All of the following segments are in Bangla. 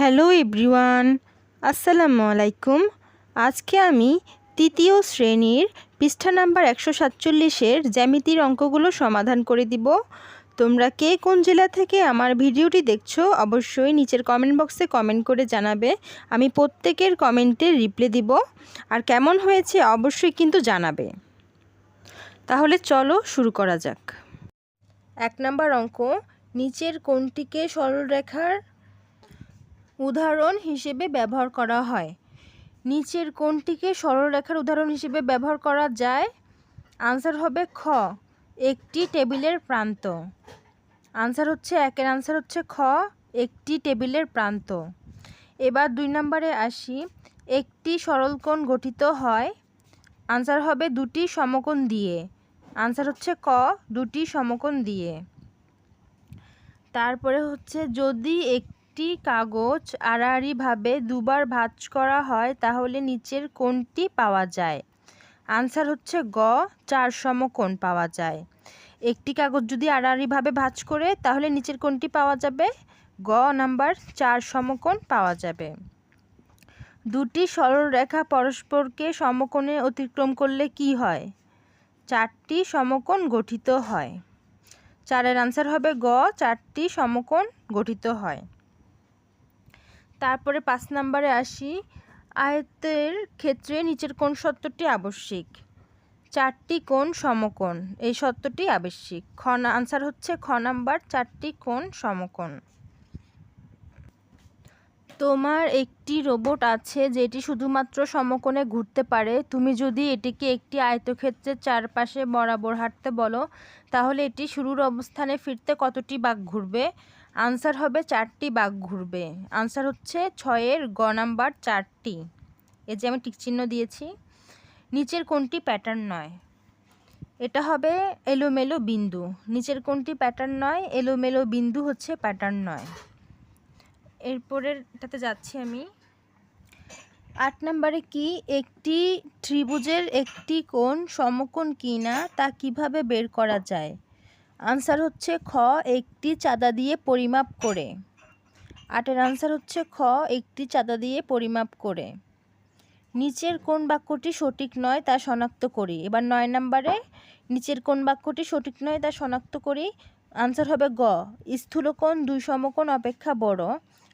হ্যালো এভরিওয়ান, আসসালামু আলাইকুম। আজকে আমি তৃতীয় শ্রেণির পৃষ্ঠা নাম্বার একশো সাতচল্লিশের জ্যামিতির অঙ্কগুলো সমাধান করে দিব। তোমরা কে কোন জেলা থেকে আমার ভিডিওটি দেখছ অবশ্যই নিচের কমেন্ট বক্সে কমেন্ট করে জানাবে। আমি প্রত্যেকের কমেন্টের রিপ্লাই দিব। আর কেমন হয়েছে অবশ্যই কিন্তু জানাবে। তাহলে চলো শুরু করা যাক। এক নম্বর অঙ্ক, নিচের কোনটিকে সরলরেখার উদাহরণ হিসেবে ব্যবহার করা হয়। নিচের কোনটিকে সরলরেখার উদাহরণ হিসেবে ব্যবহার করা যায়। আনসার হবে খ, একটি টেবিলের প্রান্ত। আনসার হচ্ছে একের আনসার হচ্ছে খ, একটি টেবিলের প্রান্ত। এবার দুই নম্বরে আসি, একটি সরলকোণ গঠিত হয়। আনসার হবে দুটি সমকোণ দিয়ে। আনসার হচ্ছে ক, দুটি সমকোণ দিয়ে। তারপরে হচ্ছে যদি একটি কাগজ আড়াআড়িভাবে দুবার ভাঁজ করা হয়, তাহলে নিচের কোণটি পাওয়া যায়। আনসার হচ্ছে গ, চার সমকোণ পাওয়া যায়। একটি কাগজ যদি আড়াআড়িভাবে ভাঁজ করে, তাহলে নিচের কোণটি পাওয়া যাবে। গ নাম্বার, চার সমকোণ পাওয়া যাবে। দুটি সরল রেখা পরস্পরকে সমকোণে অতিক্রম করলে কি হয়? চারটি সমকোণ গঠিত হয়। চারের আনসার হবে গ, চারটি সমকোণ গঠিত হয়। তারপরে পাঁচ নম্বরে আসি। আয়তের ক্ষেত্রে নিচের কোন সত্যটি আবশ্যিক। চারটি কোণ সমকোণ, এই সত্যটি আবশ্যিক। খ আনসার হচ্ছে খ নাম্বার, চারটি কোণ সমকোণ। তোমার একটি রোবট আছে যেটি শুধুমাত্র সমকোণে ঘুরতে পারে। তুমি যদি এটিকে একটি আয়তক্ষেত্রের চারপাশে বরাবর হাঁটতে বলো, তাহলে এটি শুরুর অবস্থানে ফিরতে কতটি বাঘ ঘুরবে? আনসার হবে চারটি বাঘ ঘুরবে। আনসার হচ্ছে ছয়ের গ নাম্বার চারটি। এই যে আমি টিকচিহ্ন দিয়েছি। নিচের কোনটি প্যাটার্ন নয়? এটা হবে এলোমেলো বিন্দু। নিচের কোনটি প্যাটার্ন নয়? এলোমেলো বিন্দু হচ্ছে প্যাটার্ন নয়। এরপরেরটাতে যাচ্ছি আমি। আট নম্বরে কি? একটি ত্রিভুজের একটি কোণ সমকোণ কি না তা কীভাবে বের করা যায়? আনসার হচ্ছে খ, একটি চাঁদা দিয়ে পরিমাপ করে। আটের আনসার হচ্ছে খ, একটি চাঁদা দিয়ে পরিমাপ করে। নিচের কোন বাক্যটি সঠিক নয় তা শনাক্ত করি। এবার নয় নম্বরে, নিচের কোন বাক্যটি সঠিক নয় তা শনাক্ত করি। আনসার হবে গ, স্থূলকোণ দুই সমকোণ অপেক্ষা বড়,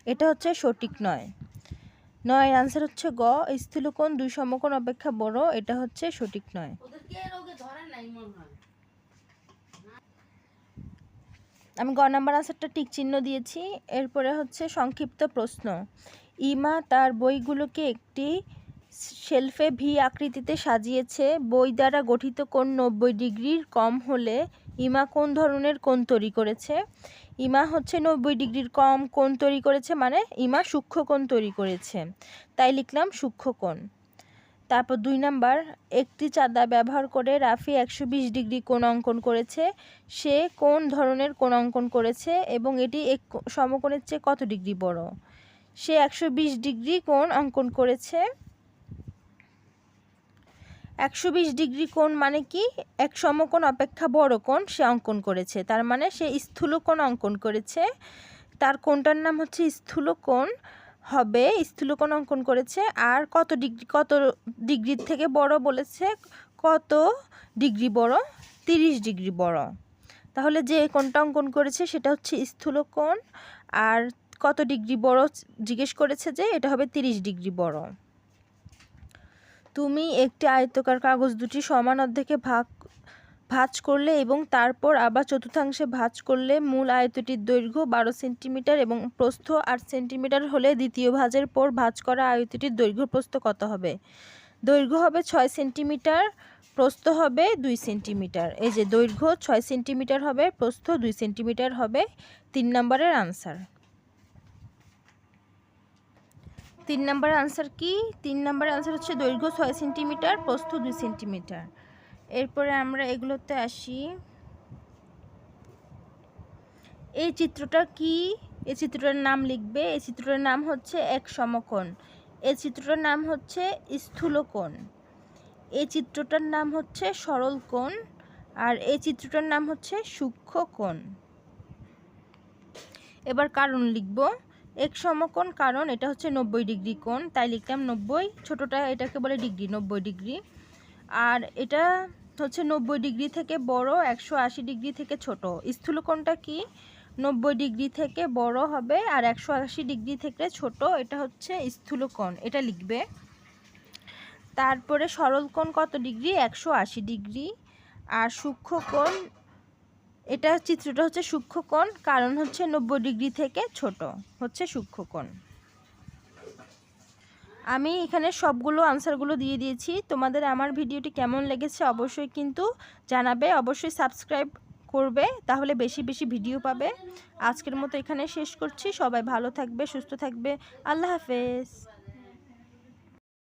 এটা হচ্ছে সঠিক নয়। নয় আনসার হচ্ছে গ, স্থূলকোণ দুই সমকোণ অপেক্ষা বড়, এটা হচ্ছে সঠিক নয়। আমি গ নাম্বার আনসারটা টিক চিহ্ন দিয়েছি। এরপরে হচ্ছে সংক্ষিপ্ত প্রশ্ন। ইমা তার বইগুলোকে একটি শেলফে ভি আকৃতিতে সাজিয়েছে। বই দ্বারা গঠিত কোণ নব্বই ডিগ্রির কম হলে ইমা কোন ধরনের কোণ তৈরি করেছে? ইমা হচ্ছে নব্বই ডিগ্রির কম কোণ তৈরি করেছে মানে ইমা সূক্ষ্ম কোণ তৈরি করেছে। তাই লিখলাম সূক্ষ্ম কোণ। তারপর দুই নাম্বার, একটি চাঁদা ব্যবহার করে রাফি একশো বিশ ডিগ্রি কোণ অঙ্কন করেছে। সে কোন ধরনের কোণ অঙ্কন করেছে এবং এটি এক সমকোণের চেয়ে কত ডিগ্রি বড়? সে একশো বিশ ডিগ্রি কোণ অঙ্কন করেছে। একশো বিশ ডিগ্রি কোণ মানে কি? এক সমকোণ অপেক্ষা বড় কোণ সে অঙ্কন করেছে। তার মানে সে স্থূল কোণ অঙ্কন করেছে। তার কোণটার নাম হচ্ছে স্থূল কোণ। হবে, স্থূলকোণ অঙ্কন করেছে, আর কত ডিগ্রি, কত ডিগ্রির থেকে বড় বলেছে, কত ডিগ্রি বড়? তিরিশ ডিগ্রি বড়। তাহলে যে কোণটা অঙ্কন করেছে সেটা হচ্ছে স্থূলকোণ, আর কত ডিগ্রি বড় জিজ্ঞেস করেছে যে এটা হবে তিরিশ ডিগ্রি বড়। তুমি একটি আয়তকার কাগজ দুটি সমান অর্ধেকে ভাগ ভাঁজ করলে এবং তারপর আবার চতুর্থাংশে ভাঁজ করলে মূল আয়তটির দৈর্ঘ্য বারো সেন্টিমিটার এবং প্রস্থ আট সেন্টিমিটার হলে দ্বিতীয় ভাঁজের পর ভাঁজ করা আয়তটির দৈর্ঘ্য প্রস্থ কত হবে? দৈর্ঘ্য হবে ছয় সেন্টিমিটার, প্রস্থ হবে দুই সেন্টিমিটার। এই যে দৈর্ঘ্য ছয় সেন্টিমিটার হবে, প্রস্থ দুই সেন্টিমিটার হবে, তিন নম্বরের আনসার। তিন নম্বরের আনসার কি? তিন নম্বরের আনসার হচ্ছে দৈর্ঘ্য ছয় সেন্টিমিটার, প্রস্থ দুই সেন্টিমিটার। এরপরে আমরা এগুলোতে আসি। এই চিত্রটা কি? এই চিত্রটার নাম লিখবে। এই চিত্রটার নাম হচ্ছে এক সমকোণ। এই চিত্রটার নাম হচ্ছে স্থূলকোণ। এই চিত্রটার নাম হচ্ছে সরল কোণ আর এই চিত্রটার নাম হচ্ছে সূক্ষ্ম কোণ এবার কারণ লিখব। এক সমকোণ কারণ, এটা হচ্ছে নব্বই ডিগ্রি কোণ। তাই লিখলাম নব্বই। ছোটোটা এটাকে বলে ডিগ্রি, নব্বই ডিগ্রি। আর এটা হচ্ছে নব্বই ডিগ্রি থেকে বড়, একশো আশি ডিগ্রি থেকে ছোট। স্থূলকোণটা কি? নব্বই ডিগ্রি থেকে বড় হবে আর একশো আশি ডিগ্রি থেকে ছোট, এটা হচ্ছে স্থূলকোণ। এটা লিখবে। তারপরে সরল কোণ কত ডিগ্রি? একশো আশি ডিগ্রি। আর সূক্ষ্ম কোণ এটা চিত্রটা হচ্ছে সূক্ষ্ম কোণ কারণ হচ্ছে নব্বই ডিগ্রি থেকে ছোট, হচ্ছে সূক্ষ্ম কোণ আমি এখানে সবগুলো আনসারগুলো দিয়ে দিয়েছি। তোমাদের আমার ভিডিওটি কেমন লেগেছে অবশ্যই কিন্তু জানাবে। অবশ্যই সাবস্ক্রাইব করবে, তাহলে বেশি বেশি ভিডিও পাবে। আজকের মতো এখানে শেষ করছি। সবাই ভালো থাকবে, সুস্থ থাকবে। আল্লাহ হাফেজ।